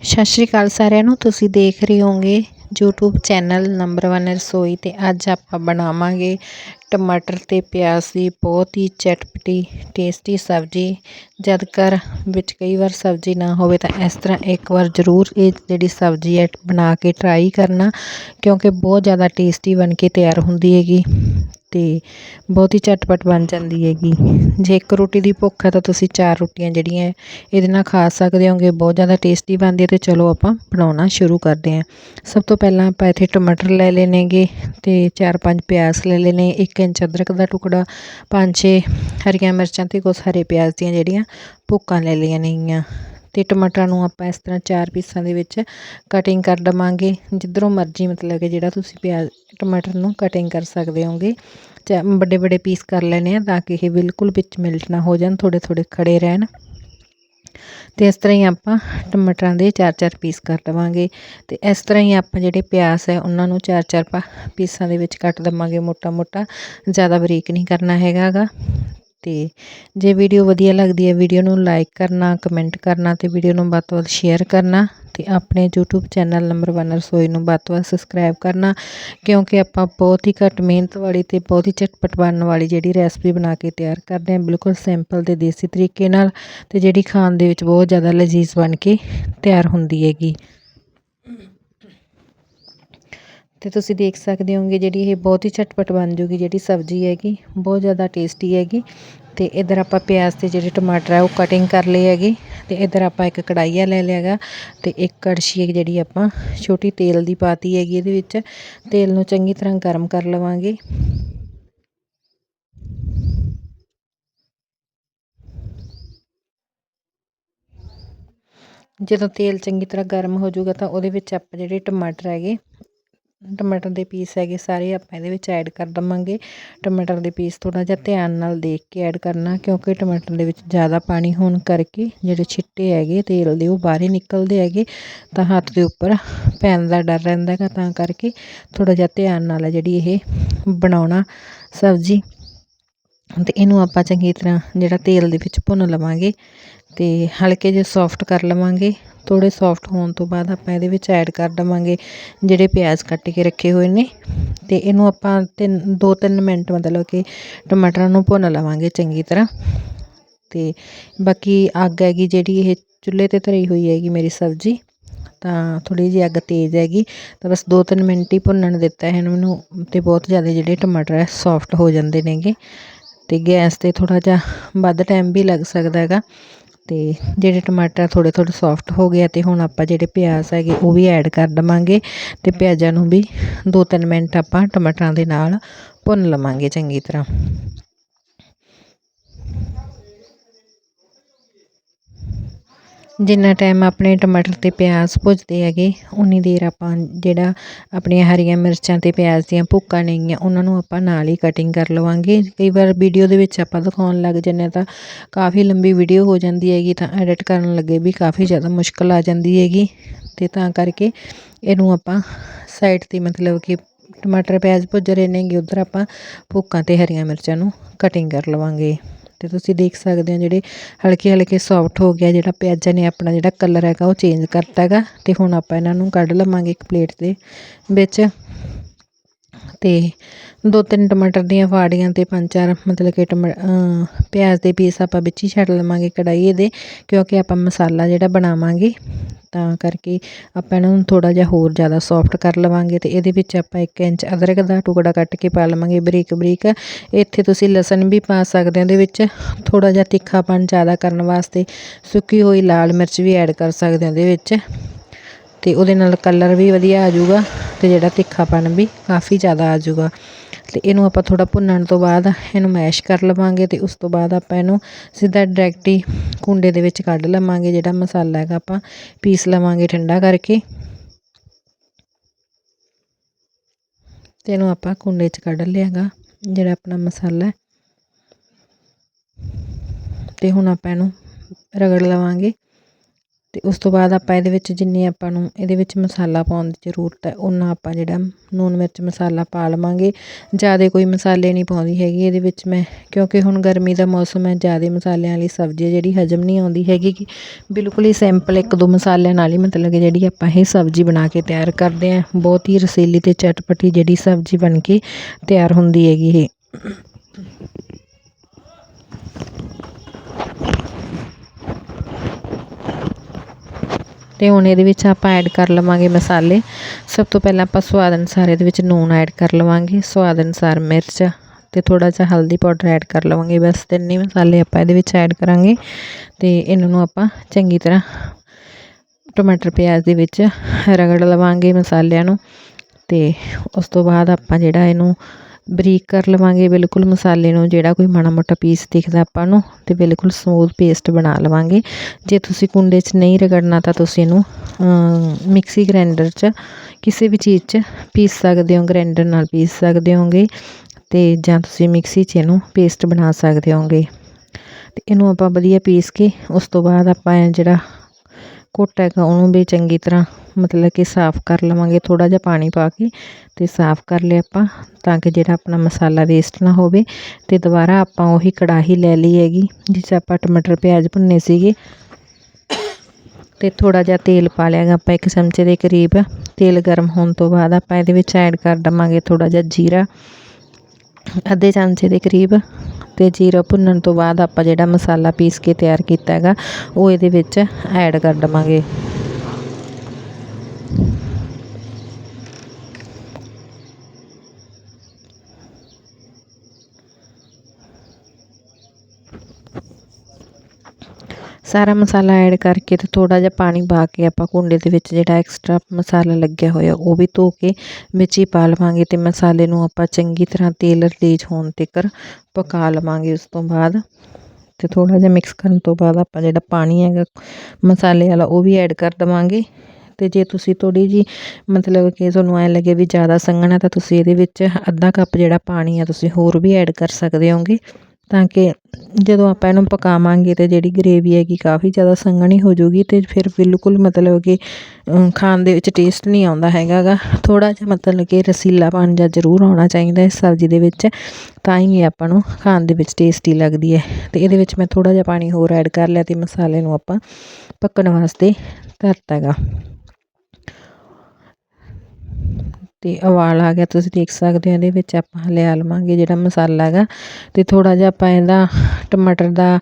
ਸਤਿ ਸ਼੍ਰੀ ਅਕਾਲ ਸਾਰਿਆਂ ਨੂੰ, ਤੁਸੀਂ ਦੇਖ ਰਹੇ ਹੋਗੇ YouTube ਚੈਨਲ ਨੰਬਰ 1 ਰਸੋਈ ਤੇ ਅੱਜ ਆਪਾਂ ਬਣਾਵਾਂਗੇ ਟਮਾਟਰ ਤੇ ਪਿਆਜ਼ ਦੀ ਬਹੁਤ ਹੀ ਚਟਪਟੀ, ਟੇਸਟੀ ਸਬਜ਼ੀ। ਜਦ ਕਰ ਵਿੱਚ ਕਈ ਵਾਰ ਸਬਜ਼ੀ ਨਾ ਹੋਵੇ ਤਾਂ ਇਸ ਤਰ੍ਹਾਂ ਇੱਕ ਵਾਰ ਜ਼ਰੂਰ ਇਹ ਜਿਹੜੀ ਸਬਜ਼ੀ ਹੈ ਬਣਾ ਕੇ ਟਰਾਈ ਕਰਨਾ, ਕਿਉਂਕਿ ਬਹੁਤ ਜ਼ਿਆਦਾ ਟੇਸਟੀ ਬਣ ਕੇ ਤਿਆਰ ਹੁੰਦੀ ਹੈਗੀ। ਅਤੇ ਬਹੁਤ ਹੀ ਝਟਪਟ ਬਣ ਜਾਂਦੀ ਹੈਗੀ। ਜੇ ਇੱਕ ਰੋਟੀ ਦੀ ਭੁੱਖ ਹੈ ਤਾਂ ਤੁਸੀਂ ਚਾਰ ਰੋਟੀਆਂ ਜਿਹੜੀਆਂ ਇਹਦੇ ਨਾਲ ਖਾ ਸਕਦੇ ਹੋਗੇ, ਬਹੁਤ ਜ਼ਿਆਦਾ ਟੇਸਟੀ ਬਣਦੀ ਹੈ ਅਤੇ ਚਲੋ ਆਪਾਂ ਬਣਾਉਣਾ ਸ਼ੁਰੂ ਕਰਦੇ ਹਾਂ। ਸਭ ਤੋਂ ਪਹਿਲਾਂ ਆਪਾਂ ਇੱਥੇ ਟਮਾਟਰ ਲੈ ਲੈਣੇਗੇ ਅਤੇ ਚਾਰ ਪੰਜ ਪਿਆਜ਼ ਲੈ ਲੈਣੇ 1 ਇੰਚ ਅਦਰਕ ਦਾ ਟੁਕੜਾ, ਪੰਜ ਛੇ ਹਰੀਆਂ ਮਿਰਚਾਂ ਅਤੇ ਕੁਝ ਹਰੇ ਪਿਆਜ਼ ਦੀਆਂ ਜਿਹੜੀਆਂ ਭੁੱਕਾਂ ਲੈ ਲਈਆਂ ਨੇਗੀਆਂ। ਅਤੇ ਟਮਾਟਰਾਂ ਨੂੰ ਆਪਾਂ ਇਸ ਤਰ੍ਹਾਂ ਚਾਰ ਪੀਸਾਂ ਦੇ ਵਿੱਚ ਕਟਿੰਗ ਕਰ ਦੇਵਾਂਗੇ। ਜਿੱਧਰੋਂ ਮਰਜ਼ੀ ਮਤਲਬ ਕਿ ਜਿਹੜਾ ਤੁਸੀਂ ਪਿਆਜ਼, ਟਮਾਟਰ ਨੂੰ ਕਟਿੰਗ ਕਰ ਸਕਦੇ ਹੋਗੇ ਵੱਡੇ ਵੱਡੇ ਪੀਸ ਕਰ ਲੈਣੇ ਆ ਤਾਂ ਕਿ ਇਹ ਬਿਲਕੁਲ ਵਿੱਚ ਮਿਲਟ ਨਾ ਹੋ ਜਾਣ ਥੋੜੇ ਥੋੜੇ ਖੜੇ ਰਹਿਣ। ਤੇ ਇਸ ਤਰ੍ਹਾਂ ਹੀ ਆਪਾਂ ਟਮਾਟਰਾਂ ਦੇ ਚਾਰ ਚਾਰ ਪੀਸ ਕਰ ਲਵਾਂਗੇ ਤੇ ਇਸ ਤਰ੍ਹਾਂ ਹੀ ਆਪਾਂ ਜਿਹੜੇ ਪਿਆਜ਼ ਹੈ, ਉਹਨਾਂ ਨੂੰ ਚਾਰ ਚਾਰ ਪੀਸਾਂ ਦੇ ਵਿੱਚ ਕੱਟ ਦਵਾਂਗੇ ਮੋਟਾ ਮੋਟਾ ਜ਼ਿਆਦਾ ਬਰੀਕ ਨਹੀਂ ਕਰਨਾ ਹੈਗਾਗਾ ਤੇ ਜੇ ਵੀਡੀਓ ਵਧੀਆ ਲੱਗਦੀ ਹੈ, ਵੀਡੀਓ ਨੂੰ ਲਾਈਕ ਕਰਨਾ ਕਮੈਂਟ ਕਰਨਾ ਤੇ ਵੀਡੀਓ ਨੂੰ ਵੱਧ ਤੋਂ ਵੱਧ ਸ਼ੇਅਰ ਕਰਨਾ ਤੇ ਆਪਣੇ YouTube ਚੈਨਲ ਨੰਬਰ 1 ਰਸੋਈ ਨੂੰ ਵੱਧ ਤੋਂ ਵੱਧ ਸਬਸਕ੍ਰਾਈਬ ਕਰਨਾ ਕਿਉਂਕਿ ਆਪਾਂ ਬਹੁਤ ਹੀ ਘੱਟ ਮਿਹਨਤ ਵਾਲੀ ਤੇ ਬਹੁਤ ਹੀ ਝਟਪਟ ਬਣਨ ਵਾਲੀ ਜਿਹੜੀ ਰੈਸਪੀ ਬਣਾ ਕੇ ਤਿਆਰ ਕਰਦੇ ਹਾਂ, ਬਿਲਕੁਲ ਸਿੰਪਲ ਤੇ ਦੇਸੀ ਤਰੀਕੇ ਨਾਲ ਤੇ ਜਿਹੜੀ ਖਾਣ ਦੇ ਵਿੱਚ ਬਹੁਤ ਜ਼ਿਆਦਾ ਲਜ਼ੀਜ਼ ਬਣ ਕੇ ਤਿਆਰ ਹੁੰਦੀ ਹੈਗੀ। ਤੇ ਤੁਸੀਂ ਦੇਖ ਸਕਦੇ ਹੋਗੇ ਜਿਹੜੀ ਇਹ ਬਹੁਤ ਹੀ ਝਟਪਟ ਬਣ ਜੂਗੀ ਜਿਹੜੀ ਸਬਜ਼ੀ ਹੈਗੀ, ਬਹੁਤ ਜ਼ਿਆਦਾ ਟੇਸਟੀ ਹੈਗੀ ਤੇ ਇਧਰ ਆਪਾਂ ਪਿਆਜ਼ ਤੇ ਜਿਹੜੇ ਟਮਾਟਰ ਹੈ ਉਹ ਕਟਿੰਗ ਕਰ ਲਏ ਹੈਗੇ ਤੇ ਇਧਰ ਆਪਾਂ ਇੱਕ ਕੜਾਈਆ ਲੈ ਲਿਆਗਾ ਤੇ ਇੱਕ ਕੜਛੀ ਜਿਹੜੀ ਆਪਾਂ ਛੋਟੀ ਤੇਲ ਦੀ ਪਾਤੀ ਹੈਗੀ ਇਹਦੇ ਵਿੱਚ, ਤੇਲ ਨੂੰ ਚੰਗੀ ਤਰ੍ਹਾਂ ਗਰਮ ਕਰ ਲਵਾਂਗੇ। ਜਦੋਂ ਤੇਲ ਚੰਗੀ ਤਰ੍ਹਾਂ ਗਰਮ ਹੋ ਜਾਊਗਾ ਤਾਂ ਉਹਦੇ ਵਿੱਚ ਆਪਾਂ ਜਿਹੜੇ ਟਮਾਟਰ ਹੈਗੇ ਟਮਾਟਰ ਦੇ ਪੀਸ ਹੈਗੇ ਸਾਰੇ ਆਪਾਂ ਇਹਦੇ ਵਿੱਚ ਐਡ ਕਰ ਦਵਾਂਗੇ। ਟਮਾਟਰ ਦੇ ਪੀਸ ਥੋੜਾ ਜਿਹਾ ਧਿਆਨ ਨਾਲ ਦੇਖ ਕੇ ਐਡ ਕਰਨਾ, ਕਿਉਂਕਿ ਟਮਾਟਰ ਦੇ ਵਿੱਚ ਜ਼ਿਆਦਾ ਪਾਣੀ ਹੋਣ ਕਰਕੇ ਜਿਹੜੇ ਛਿੱਟੇ ਹੈਗੇ ਤੇਲ ਦੇ ਉਹ ਬਾਹਰ ਨਿਕਲਦੇ ਹੈਗੇ, ਤਾਂ ਹੱਥ ਦੇ ਉੱਪਰ ਪੈਣ ਦਾ ਡਰ ਰਹਿੰਦਾ ਹੈਗਾ, ਤਾਂ ਕਰਕੇ ਥੋੜਾ ਜਿਹਾ ਧਿਆਨ ਨਾਲ ਜਿਹੜੀ ਇਹ ਬਣਾਉਣਾ ਸਬਜ਼ੀ ਅਤੇ ਇਹਨੂੰ ਆਪਾਂ ਚੰਗੀ ਤਰ੍ਹਾਂ ਜਿਹੜਾ ਤੇਲ ਦੇ ਵਿੱਚ ਭੁੰਨ ਲਵਾਂਗੇ ਅਤੇ ਹਲਕੇ ਜਿਹੇ ਸੋਫਟ ਕਰ ਲਵਾਂਗੇ। ਥੋੜ੍ਹੇ ਸੋਫਟ ਹੋਣ ਤੋਂ ਬਾਅਦ ਆਪਾਂ ਇਹਦੇ ਵਿੱਚ ਐਡ ਕਰ ਦੇਵਾਂਗੇ ਜਿਹੜੇ ਪਿਆਜ਼ ਕੱਟ ਕੇ ਰੱਖੇ ਹੋਏ ਨੇ। ਅਤੇ ਇਹਨੂੰ ਆਪਾਂ ਤਿੰਨ ਦੋ ਤਿੰਨ ਮਿੰਟ ਮਤਲਬ ਕਿ ਟਮਾਟਰਾਂ ਨੂੰ ਭੁੰਨ ਲਵਾਂਗੇ ਚੰਗੀ ਤਰ੍ਹਾਂ। ਅਤੇ ਬਾਕੀ ਅੱਗ ਹੈਗੀ ਜਿਹੜੀ ਇਹ ਚੁੱਲ੍ਹੇ ਤੇ ਧਰੀ ਹੋਈ ਹੈਗੀ ਮੇਰੀ ਸਬਜ਼ੀ, ਤਾਂ ਥੋੜ੍ਹੀ ਜਿਹੀ ਅੱਗ ਤੇਜ਼ ਹੈਗੀ। ਤਾਂ ਬਸ 2-3 ਮਿੰਟ ਹੀ ਭੁੰਨਣ ਦਿੱਤਾ ਹੈ ਇਹਨੂੰ ਤੇ ਬਹੁਤ ਜ਼ਿਆਦਾ ਜਿਹੜੇ ਟਮਾਟਰ ਹੈ ਸੌਫਟ ਹੋ ਜਾਂਦੇ ਨੇਗੇ। ਤੇ ਗੈਸ ਤੇ ਥੋੜਾ ਜਿਹਾ ਵੱਧ ਟਾਈਮ ਵੀ ਲੱਗ ਸਕਦਾ ਹੈਗਾ। ਤੇ ਜਿਹੜੇ ਟਮਾਟਰ ਥੋੜੇ ਥੋੜੇ ਸੌਫਟ ਹੋ ਗਏ ਤੇ ਹੁਣ ਆਪਾਂ ਜਿਹੜੇ ਪਿਆਜ਼ ਹੈਗੇ ਉਹ ਵੀ ਐਡ ਕਰ ਦਵਾਂਗੇ ਤੇ ਪਿਆਜ਼ਾਂ ਨੂੰ ਵੀ 2-3 ਮਿੰਟ ਆਪਾਂ ਟਮਾਟਰਾਂ ਦੇ ਨਾਲ ਭੁੰਨ ਲਵਾਂਗੇ ਚੰਗੀ ਤਰ੍ਹਾਂ। ਜਿੰਨਾ ਟਾਈਮ ਆਪਣੇ ਟਮਾਟਰ ਅਤੇ ਪਿਆਜ਼ ਭੁੱਜਦੇ ਹੈਗੇ, ਉਨੀ ਦੇਰ ਆਪਾਂ ਜਿਹੜਾ ਆਪਣੀਆਂ ਹਰੀਆਂ ਮਿਰਚਾਂ ਅਤੇ ਪਿਆਜ਼ ਦੀਆਂ ਭੁੱਕਾਂ ਨੇਗੀਆਂ, ਉਹਨਾਂ ਨੂੰ ਆਪਾਂ ਨਾਲ ਹੀ ਕਟਿੰਗ ਕਰ ਲਵਾਂਗੇ। ਕਈ ਵਾਰ ਵੀਡੀਓ ਦੇ ਵਿੱਚ ਆਪਾਂ ਦਿਖਾਉਣ ਲੱਗ ਜਾਂਦੇ ਹਾਂ ਤਾਂ ਕਾਫੀ ਲੰਬੀ ਵੀਡੀਓ ਹੋ ਜਾਂਦੀ ਹੈਗੀ ਤਾਂ ਐਡਿਟ ਕਰਨ ਲੱਗੇ ਵੀ ਕਾਫੀ ਜ਼ਿਆਦਾ ਮੁਸ਼ਕਲ ਆ ਜਾਂਦੀ ਹੈਗੀ। ਅਤੇ ਤਾਂ ਕਰਕੇ ਇਹਨੂੰ ਆਪਾਂ ਸਾਈਡ ਤੇ ਮਤਲਬ ਕਿ ਟਮਾਟਰ ਪਿਆਜ਼ ਭੁੱਜ ਰਹੇ ਨੇਗੇ, ਉਧਰ ਆਪਾਂ ਭੁੱਕਾਂ ਅਤੇ ਹਰੀਆਂ ਮਿਰਚਾਂ ਨੂੰ ਕਟਿੰਗ ਕਰ ਲਵਾਂਗੇ। ਤੇ ਤੁਸੀਂ ਦੇਖ ਸਕਦੇ ਹੋ ਜਿਹੜੇ ਹਲਕੇ ਹਲਕੇ ਸੌਫਟ ਹੋ ਗਿਆ ਜਿਹੜਾ ਪਿਆਜ਼ਾਂ ਨੇ ਆਪਣਾ ਜਿਹੜਾ ਕਲਰ ਹੈਗਾ ਉਹ ਚੇਂਜ ਕਰਤਾ ਹੈਗਾ ਤੇ ਹੁਣ ਆਪਾਂ ਇਹਨਾਂ ਨੂੰ ਕੱਢ ਲਵਾਂਗੇ ਇੱਕ ਪਲੇਟ ਦੇ ਵਿੱਚ। ਤੇ ਦੋ ਤਿੰਨ ਟਮਾਟਰ ਦੀਆਂ ਫਾੜੀਆਂ ਤੇ ਪੰਜ ਚਾਰ ਮਤਲਬ ਕਿ ਪਿਆਜ਼ ਦੇ ਪੀਸ ਆਪਾਂ ਵਿੱਚ ਹੀ ਛੱਡ ਲਵਾਂਗੇ ਕੜਾਈ ਦੇ ਕਿਉਂਕਿ ਆਪਾਂ ਮਸਾਲਾ ਜਿਹੜਾ ਬਣਾਵਾਂਗੇ, ਤਾਂ ਕਰਕੇ ਆਪਾਂ ਇਹਨਾਂ ਨੂੰ ਥੋੜਾ ਜਿਹਾ ਹੋਰ ਜ਼ਿਆਦਾ ਸੌਫਟ ਕਰ ਲਵਾਂਗੇ ਤੇ ਇਹਦੇ ਵਿੱਚ ਆਪਾਂ 1 ਇੰਚ ਅਦਰਕ ਦਾ ਟੁਕੜਾ ਕੱਟ ਕੇ ਪਾ ਲਵਾਂਗੇ ਬਰੀਕ ਬਰੀਕ ਇੱਥੇ ਤੁਸੀਂ ਲਸਣ ਵੀ ਪਾ ਸਕਦੇ ਹੋ ਇਹਦੇ ਵਿੱਚ ਥੋੜਾ ਜਿਹਾ ਤਿੱਖਾਪਨ ਜ਼ਿਆਦਾ ਕਰਨ ਵਾਸਤੇ ਸੁੱਕੀ ਹੋਈ ਲਾਲ ਮਿਰਚ ਵੀ ਐਡ ਕਰ ਸਕਦੇ ਹੋ ਇਹਦੇ ਵਿੱਚ। ਅਤੇ ਉਹਦੇ ਨਾਲ ਕਲਰ ਵੀ ਵਧੀਆ ਆ ਜਾਊਗਾ ਅਤੇ ਜਿਹੜਾ ਤਿੱਖਾਪਨ ਵੀ ਕਾਫੀ ਜ਼ਿਆਦਾ ਆ ਜਾਊਗਾ। ਅਤੇ ਇਹਨੂੰ ਆਪਾਂ ਥੋੜ੍ਹਾ ਭੁੰਨਣ ਤੋਂ ਬਾਅਦ ਇਹਨੂੰ ਮੈਸ਼ ਕਰ ਲਵਾਂਗੇ ਅਤੇ ਉਸ ਤੋਂ ਬਾਅਦ ਆਪਾਂ ਇਹਨੂੰ ਸਿੱਧਾ ਡਾਇਰੈਕਟ ਹੀ ਕੁੰਡੇ ਦੇ ਵਿੱਚ ਕੱਢ ਲਵਾਂਗੇ ਜਿਹੜਾ ਮਸਾਲਾ ਹੈਗਾ ਆਪਾਂ ਪੀਸ ਲਵਾਂਗੇ ਠੰਡਾ ਕਰਕੇ। ਤੇ ਇਹਨੂੰ ਆਪਾਂ ਕੁੰਡੇ 'ਚ ਕੱਢ ਲਿਆਗਾ ਜਿਹੜਾ ਆਪਣਾ ਮਸਾਲਾ ਤੇ ਹੁਣ ਆਪਾਂ ਇਹਨੂੰ ਰਗੜ ਲਵਾਂਗੇ। ਅਤੇ ਉਸ ਤੋਂ ਬਾਅਦ ਆਪਾਂ ਇਹਦੇ ਵਿੱਚ ਜਿੰਨੇ ਆਪਾਂ ਨੂੰ ਇਹਦੇ ਵਿੱਚ ਮਸਾਲਾ ਪਾਉਣ ਦੀ ਜ਼ਰੂਰਤ ਹੈ ਉਨਾ ਆਪਾਂ ਜਿਹੜਾ ਲੂਣ ਮਿਰਚ ਮਸਾਲਾ ਪਾ ਲਵਾਂਗੇ। ਜ਼ਿਆਦਾ ਕੋਈ ਮਸਾਲੇ ਨਹੀਂ ਪਾਉਂਦੀ ਹੈਗੀ ਇਹਦੇ ਵਿੱਚ ਮੈਂ, ਕਿਉਂਕਿ ਹੁਣ ਗਰਮੀ ਦਾ ਮੌਸਮ ਹੈ, ਜ਼ਿਆਦਾ ਮਸਾਲਿਆਂ ਵਾਲੀ ਸਬਜ਼ੀ ਹੈ ਜਿਹੜੀ ਹਜਮ ਨਹੀਂ ਆਉਂਦੀ ਹੈਗੀ ਕਿ ਬਿਲਕੁਲ ਹੀ ਸਿੰਪਲ ਇੱਕ ਦੋ ਮਸਾਲਿਆਂ ਨਾਲ ਹੀ ਮਤਲਬ ਕਿ ਜਿਹੜੀ ਆਪਾਂ ਇਹ ਸਬਜ਼ੀ ਬਣਾ ਕੇ ਤਿਆਰ ਕਰਦੇ ਹਾਂ। ਬਹੁਤ ਹੀ ਰਸੀਲੀ ਤੇ ਚਟਪਟੀ ਜਿਹੜੀ ਸਬਜ਼ੀ ਬਣ ਕੇ ਤਿਆਰ ਹੁੰਦੀ ਹੈਗੀ ਇਹ। ਤੇ ਹੁਣ ਇਹਦੇ ਵਿੱਚ ਆਪਾਂ ਐਡ ਕਰ ਲਵਾਂਗੇ ਮਸਾਲੇ। ਸਭ ਤੋਂ ਪਹਿਲਾਂ ਆਪਾਂ ਸਵਾਦ ਅਨੁਸਾਰ ਇਹਦੇ ਵਿੱਚ ਨੂਣ ਐਡ ਕਰ ਲਵਾਂਗੇ। ਸਵਾਦ ਅਨੁਸਾਰ ਮਿਰਚ ਤੇ ਥੋੜਾ ਜਿਹਾ ਹਲਦੀ ਪਾਊਡਰ ਐਡ ਕਰ ਲਵਾਂਗੇ। ਬਸ ਤਿੰਨੇ ਮਸਾਲੇ ਆਪਾਂ ਇਹਦੇ ਵਿੱਚ ਐਡ ਕਰਾਂਗੇ ਤੇ ਇਹਨਾਂ ਨੂੰ ਆਪਾਂ ਚੰਗੀ ਤਰ੍ਹਾਂ ਟਮਾਟਰ ਪਿਆਜ਼ ਦੇ ਵਿੱਚ ਰਗੜ ਲਵਾਂਗੇ ਮਸਾਲਿਆਂ ਨੂੰ ਤੇ ਉਸ ਤੋਂ ਬਾਅਦ ਆਪਾਂ ਜਿਹੜਾ ਇਹਨੂੰ ਬਰੀਕ ਕਰ ਲਵਾਂਗੇ, ਬਿਲਕੁਲ ਮਸਾਲੇ ਨੂੰ ਜਿਹੜਾ ਕੋਈ ਮਾੜਾ ਮੋਟਾ ਪੀਸ ਦਿਖਦਾ ਆਪਾਂ ਨੂੰ, ਤੇ ਬਿਲਕੁਲ ਸਮੂਥ ਪੇਸਟ ਬਣਾ ਲਵਾਂਗੇ। ਜੇ ਤੁਸੀਂ ਕੁੰਡੇ 'ਚ ਨਹੀਂ ਰਗੜਨਾ ਤਾਂ ਤੁਸੀਂ ਇਹਨੂੰ ਮਿਕਸੀ ਗ੍ਰਾਈਂਡਰ 'ਚ ਕਿਸੇ ਵੀ ਚੀਜ਼ 'ਚ ਪੀਸ ਸਕਦੇ ਹੋ ਗ੍ਰਾਈਂਡਰ ਨਾਲ ਪੀਸ ਸਕਦੇ ਹੋਗੇ, ਤੇ ਜਾਂ ਤੁਸੀਂ ਮਿਕਸੀ 'ਚ ਇਹਨੂੰ ਪੇਸਟ ਬਣਾ ਸਕਦੇ ਹੋਗੇ। ਤੇ ਇਹਨੂੰ ਆਪਾਂ ਵਧੀਆ ਪੀਸ ਕੇ ਉਸ ਤੋਂ ਬਾਅਦ ਆਪਾਂ ਜਿਹੜਾ ਘੋਟਾ ਹੈਗਾ, ਉਹਨੂੰ ਵੀ ਚੰਗੀ ਤਰ੍ਹਾਂ ਮਤਲਬ ਕਿ ਸਾਫ਼ ਕਰ ਲਵਾਂਗੇ ਥੋੜਾ ਜਿਹਾ ਪਾਣੀ ਪਾ ਕੇ ਤੇ ਸਾਫ਼ ਕਰ ਲਿਆ ਆਪਾਂ, ਤਾਂ ਕਿ ਜਿਹੜਾ ਆਪਣਾ ਮਸਾਲਾ ਵੇਸਟ ਨਾ ਹੋਵੇ ਤੇ ਦੁਬਾਰਾ ਆਪਾਂ ਉਹੀ ਕੜਾਹੀ ਲੈ ਲਈ ਹੈਗੀ, ਜਿਸ 'ਚ ਆਪਾਂ ਟਮਾਟਰ, ਪਿਆਜ਼ ਭੁੰਨੇ ਸੀਗੇ। ਤੇ ਥੋੜਾ ਜਿਹਾ ਤੇਲ ਪਾ ਲਿਆ ਗਾ ਆਪਾਂ ਇੱਕ ਚਮਚੇ ਦੇ ਕਰੀਬ, ਤੇਲ ਗਰਮ ਹੋਣ ਤੋਂ ਬਾਅਦ ਆਪਾਂ ਇਹਦੇ ਵਿੱਚ ਐਡ ਕਰ ਦਵਾਂਗੇ ਥੋੜਾ ਜਿਹਾ ਜੀਰਾ। ਅੱਧੇ ਚਮਚੇ ਦੇ ਕਰੀਬ ਅਤੇ ਜੀਰਾ ਭੁੰਨਣ ਤੋਂ ਬਾਅਦ ਆਪਾਂ ਜਿਹੜਾ ਮਸਾਲਾ ਪੀਸ ਕੇ ਤਿਆਰ ਕੀਤਾ ਹੈਗਾ, ਉਹ ਇਹਦੇ ਵਿੱਚ ਐਡ ਕਰ ਦੇਵਾਂਗੇ। ਸਾਰਾ ਮਸਾਲਾ ਐਡ ਕਰਕੇ ਤੇ ਥੋੜਾ ਜਿਹਾ ਪਾਣੀ ਪਾ ਕੇ ਆਪਾਂ ਕੁੰਡੇ ਦੇ ਵਿੱਚ ਜਿਹੜਾ ਐਕਸਟਰਾ ਮਸਾਲਾ ਲੱਗਿਆ ਹੋਇਆ, ਉਹ ਵੀ ਧੋ ਕੇ ਵਿੱਚ ਹੀ ਪਾ ਲਵਾਂਗੇ ਤੇ ਮਸਾਲੇ ਨੂੰ ਆਪਾਂ ਚੰਗੀ ਤਰ੍ਹਾਂ ਤੇਲ ਰਿਲੀਜ਼ ਹੋਣ ਤੱਕ ਪਕਾ ਲਵਾਂਗੇ ਉਸ ਤੋਂ ਬਾਅਦ। ਤੇ ਥੋੜਾ ਜਿਹਾ ਮਿਕਸ ਕਰਨ ਤੋਂ ਬਾਅਦ ਆਪਾਂ ਜਿਹੜਾ ਪਾਣੀ ਹੈਗਾ, ਮਸਾਲੇ ਵਾਲਾ ਉਹ ਵੀ ਐਡ ਕਰ ਦਵਾਂਗੇ। ਤੇ ਜੇ ਤੁਸੀਂ ਥੋੜੀ ਜੀ ਮਤਲਬ ਕਿ ਤੁਹਾਨੂੰ ਐ ਲੱਗੇ ਵੀ ਜ਼ਿਆਦਾ ਸੰਘਣਾ ਤਾਂ ਤੁਸੀਂ ਇਹਦੇ ਵਿੱਚ ਅੱਧਾ ਕੱਪ ਜਿਹੜਾ ਪਾਣੀ ਆ, ਤੁਸੀਂ ਹੋਰ ਵੀ ਐਡ ਕਰ ਸਕਦੇ ਹੋਗੇ। ਤਾਂ ਕਿ ਜਦੋਂ ਆਪਾਂ ਇਹਨੂੰ ਪਕਾਵਾਂਗੇ ਤਾਂ ਜਿਹੜੀ ਗਰੇਵੀ ਹੈਗੀ ਕਾਫੀ ਜ਼ਿਆਦਾ ਸੰਘਣੀ ਹੋ ਜਾਊਗੀ ਤੇ ਫਿਰ ਬਿਲਕੁਲ ਮਤਲਬ ਕਿ ਖਾਣ ਦੇ ਵਿੱਚ ਟੇਸਟ ਨਹੀਂ ਆਉਂਦਾ ਹੈਗਾ ਗਾ ਥੋੜ੍ਹਾ ਜਿਹਾ ਮਤਲਬ ਕਿ ਰਸੀਲਾਪਣ ਜਿਹਾ ਜ਼ਰੂਰ ਆਉਣਾ ਚਾਹੀਦਾ ਇਸ ਸਬਜ਼ੀ ਦੇ ਵਿੱਚ, ਤਾਂ ਹੀ ਆਪਾਂ ਨੂੰ ਖਾਣ ਦੇ ਵਿੱਚ ਟੇਸਟੀ ਲੱਗਦੀ ਹੈ। ਅਤੇ ਇਹਦੇ ਵਿੱਚ ਮੈਂ ਥੋੜ੍ਹਾ ਜਿਹਾ ਪਾਣੀ ਹੋਰ ਐਡ ਕਰ ਲਿਆ ਅਤੇ ਮਸਾਲੇ ਨੂੰ ਆਪਾਂ ਪੱਕਣ ਵਾਸਤੇ ਧਰਤਾ ਗਾ ਅਤੇ ਉਬਾਲ ਆ ਗਿਆ, ਤੁਸੀਂ ਦੇਖ ਸਕਦੇ ਹੋ ਇਹਦੇ ਵਿੱਚ ਆਪਾਂ ਲਿਆ ਲਵਾਂਗੇ ਜਿਹੜਾ ਮਸਾਲਾ ਹੈਗਾ ਅਤੇ ਥੋੜ੍ਹਾ ਜਿਹਾ ਆਪਾਂ ਇਹਦਾ ਟਮਾਟਰ ਦਾ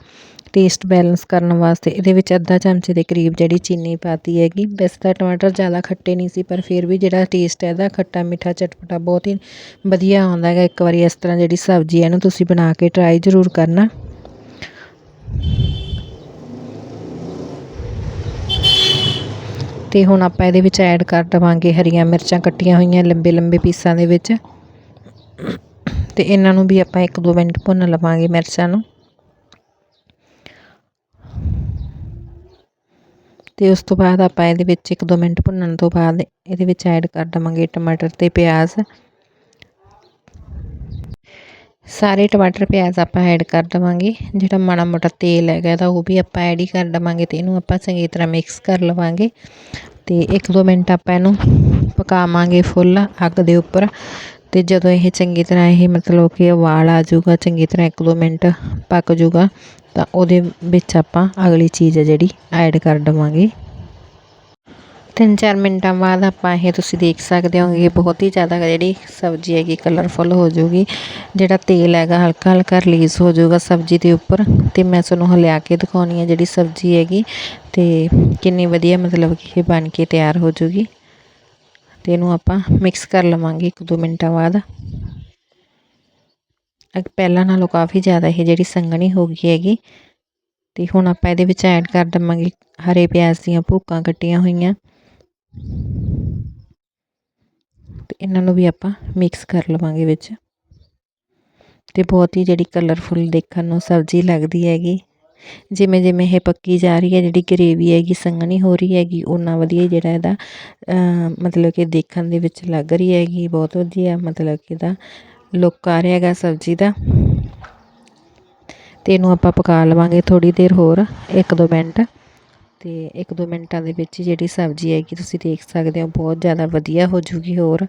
ਟੇਸਟ ਬੈਲੈਂਸ ਕਰਨ ਵਾਸਤੇ ਇਹਦੇ ਵਿੱਚ ਅੱਧਾ ਚਮਚੇ ਦੇ ਕਰੀਬ ਜਿਹੜੀ ਚੀਨੀ ਪਾਤੀ ਹੈਗੀ। ਵੈਸੇ ਤਾਂ ਟਮਾਟਰ ਜ਼ਿਆਦਾ ਖੱਟੇ ਨਹੀਂ ਸੀ, ਪਰ ਫਿਰ ਵੀ ਜਿਹੜਾ ਟੇਸਟ ਹੈ ਇਹਦਾ ਖੱਟਾ ਮਿੱਠਾ ਚਟਪਟਾ ਬਹੁਤ ਹੀ ਵਧੀਆ ਆਉਂਦਾ ਹੈਗਾ। ਇੱਕ ਵਾਰੀ ਇਸ ਤਰ੍ਹਾਂ ਜਿਹੜੀ ਸਬਜ਼ੀ ਹੈ ਇਹਨੂੰ ਤੁਸੀਂ ਬਣਾ ਕੇ ਟਰਾਈ ਜ਼ਰੂਰ ਕਰਨਾ। ਅਤੇ ਹੁਣ ਆਪਾਂ ਇਹਦੇ ਵਿੱਚ ਐਡ ਕਰ ਦੇਵਾਂਗੇ ਹਰੀਆਂ ਮਿਰਚਾਂ ਕੱਟੀਆਂ ਹੋਈਆਂ ਲੰਬੇ ਲੰਬੇ ਪੀਸਾਂ ਦੇ ਵਿੱਚ। ਤੇ ਇਹਨਾਂ ਨੂੰ ਵੀ ਆਪਾਂ 1-2 ਮਿੰਟ ਭੁੰਨ ਲਵਾਂਗੇ ਮਿਰਚਾਂ ਨੂੰ। ਤੇ ਉਸ ਤੋਂ ਬਾਅਦ ਆਪਾਂ ਇਹਦੇ ਵਿੱਚ 1-2 ਮਿੰਟ ਭੁੰਨਣ ਤੋਂ ਬਾਅਦ ਇਹਦੇ ਵਿੱਚ ਐਡ ਕਰ ਦਵਾਂਗੇ ਟਮਾਟਰ ਤੇ ਪਿਆਜ਼। ਸਾਰੇ ਟਮਾਟਰ ਪਿਆਜ਼ ਆਪਾਂ ਐਡ ਕਰ ਦਵਾਂਗੇ। ਜਿਹੜਾ ਮਾੜਾ ਮੋਟਾ ਤੇਲ ਹੈਗਾ ਤਾਂ ਉਹ ਵੀ ਆਪਾਂ ਐਡ ਹੀ ਕਰ ਦਵਾਂਗੇ ਤੇ ਇਹਨੂੰ ਆਪਾਂ ਚੰਗੀ ਤਰ੍ਹਾਂ ਮਿਕਸ ਕਰ ਲਵਾਂਗੇ। ਤੇ 1-2 ਮਿੰਟ ਆਪਾਂ ਇਹਨੂੰ ਪਕਾਵਾਂਗੇ ਫੁੱਲ ਅੱਗ ਦੇ ਉੱਪਰ। ਤੇ ਜਦੋਂ ਇਹ ਚੰਗੀ ਤਰ੍ਹਾਂ ਇਹ ਮਤਲਬ ਕਿ ਉਬਾਲ ਆ ਜਾਊਗਾ, ਚੰਗੀ ਤਰ੍ਹਾਂ 1-2 ਮਿੰਟ ਪੱਕ ਜਾਊਗਾ, ਤਾਂ ਉਹਦੇ ਵਿੱਚ ਆਪਾਂ ਅਗਲੀ ਚੀਜ਼ ਹੈ ਜਿਹੜੀ ਐਡ ਕਰ ਦਵਾਂਗੇ। ਤਿੰਨ ਚਾਰ ਮਿੰਟਾਂ ਬਾਅਦ ਆਪਾਂ ਇਹ ਤੁਸੀਂ ਦੇਖ ਸਕਦੇ ਹੋ ਕਿ ਬਹੁਤ ਹੀ ਜ਼ਿਆਦਾ ਜਿਹੜੀ ਸਬਜ਼ੀ ਹੈਗੀ ਕਲਰਫੁੱਲ ਹੋ ਜਾਊਗੀ, ਜਿਹੜਾ ਤੇਲ ਹੈਗਾ ਹਲਕਾ ਹਲਕਾ ਰਿਲੀਜ਼ ਹੋ ਜਾਊਗਾ ਸਬਜ਼ੀ ਦੇ ਉੱਪਰ ਤੇ ਮੈਂ ਤੁਹਾਨੂੰ ਹਲਿਆ ਕੇ ਦਿਖਾਉਣੀ ਹੈ ਜਿਹੜੀ ਸਬਜ਼ੀ ਹੈਗੀ ਤੇ ਕਿੰਨੀ ਵਧੀਆ ਮਤਲਬ ਕਿ ਇਹ ਬਣ ਕੇ ਤਿਆਰ ਹੋ ਜਾਊਗੀ ਤੇ ਇਹਨੂੰ ਆਪਾਂ ਮਿਕਸ ਕਰ ਲਵਾਂਗੇ ਇੱਕ ਦੋ ਮਿੰਟਾਂ ਬਾਅਦ। ਪਹਿਲਾਂ ਨਾਲੋਂ ਕਾਫੀ ਜ਼ਿਆਦਾ ਇਹ ਜਿਹੜੀ ਸੰਘਣੀ ਹੋ ਗਈ ਹੈਗੀ ਤੇ ਹੁਣ ਆਪਾਂ ਇਹਦੇ ਵਿੱਚ ਐਡ ਕਰ ਦਵਾਂਗੇ ਹਰੇ ਪਿਆਜ਼ ਦੀਆਂ ਭੁੱਕਾਂ ਕੱਟੀਆਂ ਹੋਈਆਂ। ਤੇ ਇਹਨਾਂ ਨੂੰ ਵੀ ਆਪਾਂ ਮਿਕਸ ਕਰ ਲਵਾਂਗੇ ਵਿੱਚ। ਤੇ ਬਹੁਤ ਹੀ ਜਿਹੜੀ ਕਲਰਫੁੱਲ ਦੇਖਣ ਨੂੰ ਸਬਜ਼ੀ ਲੱਗਦੀ ਹੈਗੀ। ਜਿਵੇਂ ਜਿਵੇਂ ਇਹ ਪੱਕੀ ਜਾ ਰਹੀ ਹੈ, ਜਿਹੜੀ ਗਰੇਵੀ ਹੈਗੀ, ਸੰਘਣੀ ਹੋ ਰਹੀ ਹੈਗੀ ਉਹਨਾਂ ਵਧੀਆ ਜਿਹੜਾ ਇਹਦਾ ਮਤਲਬ ਕਿ ਦੇਖਣ ਦੇ ਵਿੱਚ ਲੱਗ ਰਹੀ ਹੈਗੀ, ਬਹੁਤ ਵਧੀਆ ਮਤਲਬ ਕਿ ਇਹਦਾ ਲੁੱਕ ਆ ਰਿਹਾ ਹੈਗਾ ਸਬਜ਼ੀ ਦਾ। ਤੇ ਇਹਨੂੰ ਆਪਾਂ ਪਕਾ ਲਵਾਂਗੇ ਥੋੜੀ ਦੇਰ ਹੋਰ 1-2 ਮਿੰਟ। ਅਤੇ ਇੱਕ ਦੋ ਮਿੰਟਾਂ ਦੇ ਵਿੱਚ ਜਿਹੜੀ ਸਬਜ਼ੀ ਹੈਗੀ ਤੁਸੀਂ ਦੇਖ ਸਕਦੇ ਹੋ, ਬਹੁਤ ਜ਼ਿਆਦਾ ਵਧੀਆ ਹੋ ਜੂਗੀ ਹੋਰ,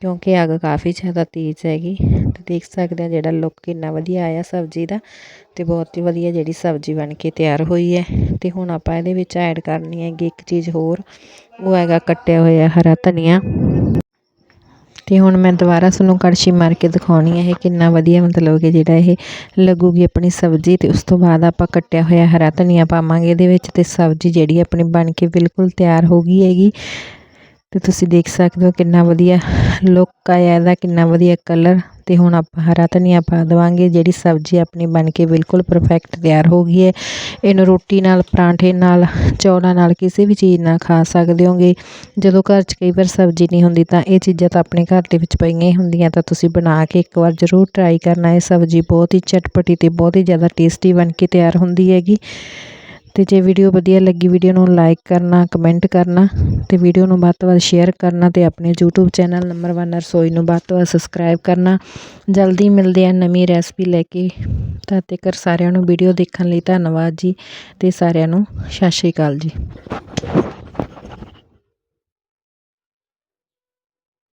ਕਿਉਂਕਿ ਅੱਗ ਕਾਫੀ ਜ਼ਿਆਦਾ ਤੇਜ਼ ਹੈਗੀ। ਤੇ ਦੇਖ ਸਕਦੇ ਹੋ ਜਿਹੜਾ ਲੁੱਕ ਕਿੰਨਾ ਵਧੀਆ ਆਇਆ ਸਬਜ਼ੀ ਦਾ ਤੇ ਬਹੁਤ ਹੀ ਵਧੀਆ ਜਿਹੜੀ ਸਬਜ਼ੀ ਬਣ ਕੇ ਤਿਆਰ ਹੋਈ ਹੈ। ਤੇ ਹੁਣ ਆਪਾਂ ਇਹਦੇ ਵਿੱਚ ਐਡ ਕਰਨੀ ਹੈਗੀ ਇੱਕ ਚੀਜ਼ ਹੋਰ, ਉਹ ਹੈਗਾ ਕੱਟਿਆ ਹੋਇਆ ਹਰਾ ਧਨੀਆ। ਤੇ ਹੁਣ ਮੈਂ ਦੁਬਾਰਾ ਤੁਹਾਨੂੰ ਕੜਛੀ ਮਾਰ ਕੇ ਦਿਖਾਉਣੀ ਹੈ ਇਹ ਕਿੰਨਾ ਵਧੀਆ ਮਤਲਬ ਕਿ ਜਿਹੜਾ ਇਹ ਲੱਗੂਗੀ ਆਪਣੀ ਸਬਜ਼ੀ ਤੇ ਉਸ ਤੋਂ ਬਾਅਦ ਆਪਾਂ ਕੱਟਿਆ ਹੋਇਆ ਹਰਾ ਧਨੀਆ ਪਾਵਾਂਗੇ ਇਹਦੇ ਵਿੱਚ ਤੇ ਸਬਜ਼ੀ ਜਿਹੜੀ ਆਪਣੀ ਬਣ ਕੇ ਬਿਲਕੁਲ ਤਿਆਰ ਹੋ ਗਈ ਹੈਗੀ। ਤੇ ਤੁਸੀਂ ਦੇਖ ਸਕਦੇ ਹੋ ਕਿੰਨਾ ਵਧੀਆ ਲੁੱਕ ਆਇਆ ਇਹਦਾ ਕਿੰਨਾ ਵਧੀਆ ਕਲਰ ਤੇ ਹੁਣ ਆਪਾਂ ਹਰਾ ਧਨੀਆ ਪਾ ਦੇਵਾਂਗੇ, ਜਿਹੜੀ ਸਬਜ਼ੀ ਆਪਣੀ ਬਣ ਕੇ ਬਿਲਕੁਲ ਪਰਫੈਕਟ ਤਿਆਰ ਹੋ ਗਈ ਹੈ। ਇਹਨੂੰ ਰੋਟੀ ਨਾਲ, ਪਰਾਂਠੇ ਨਾਲ, ਚੌਲਾਂ ਨਾਲ ਕਿਸੇ ਵੀ ਚੀਜ਼ ਨਾਲ ਖਾ ਸਕਦੇ ਹੋਗੇ। ਜਦੋਂ ਘਰ 'ਚ ਕਈ ਵਾਰ ਸਬਜ਼ੀ ਨਹੀਂ ਹੁੰਦੀ ਤਾਂ ਇਹ ਚੀਜ਼ਾਂ ਤਾਂ ਆਪਣੇ ਘਰ ਦੇ ਵਿੱਚ ਪਈਆਂ ਹੀ ਹੁੰਦੀਆਂ, ਤਾਂ ਤੁਸੀਂ ਬਣਾ ਕੇ ਇੱਕ ਵਾਰ ਜ਼ਰੂਰ ਟਰਾਈ ਕਰਨਾ। ਇਹ ਸਬਜ਼ੀ ਬਹੁਤ ਹੀ ਚਟਪਟੀ ਤੇ ਬਹੁਤ ਹੀ ਜ਼ਿਆਦਾ ਟੇਸਟੀ ਬਣ ਕੇ ਤਿਆਰ ਹੁੰਦੀ ਹੈਗੀ। ਤੇ ਜੇ ਵੀਡੀਓ ਵਧੀਆ ਲੱਗੀ, ਵੀਡੀਓ ਨੂੰ ਲਾਈਕ ਕਰਨਾ ਕਮੈਂਟ ਕਰਨਾ ਤੇ ਵੀਡੀਓ ਨੂੰ ਵੱਧ ਤੋਂ ਵੱਧ ਸ਼ੇਅਰ ਕਰਨਾ ਤੇ ਆਪਣੇ YouTube ਚੈਨਲ ਨੰਬਰ 1 ਰਸੋਈ ਨੂੰ ਵੱਧ ਤੋਂ ਵੱਧ ਸਬਸਕ੍ਰਾਈਬ ਕਰਨਾ। ਜਲਦੀ ਮਿਲਦੇ ਆ ਨਵੀਂ ਰੈਸਪੀ ਲੈ ਕੇ। ਤਾਂ ਤੇਕਰ ਸਾਰਿਆਂ ਨੂੰ ਵੀਡੀਓ ਦੇਖਣ ਲਈ ਧੰਨਵਾਦ ਜੀ ਤੇ ਸਾਰਿਆਂ ਨੂੰ ਸਤਿ ਸ਼੍ਰੀ ਅਕਾਲ ਜੀ।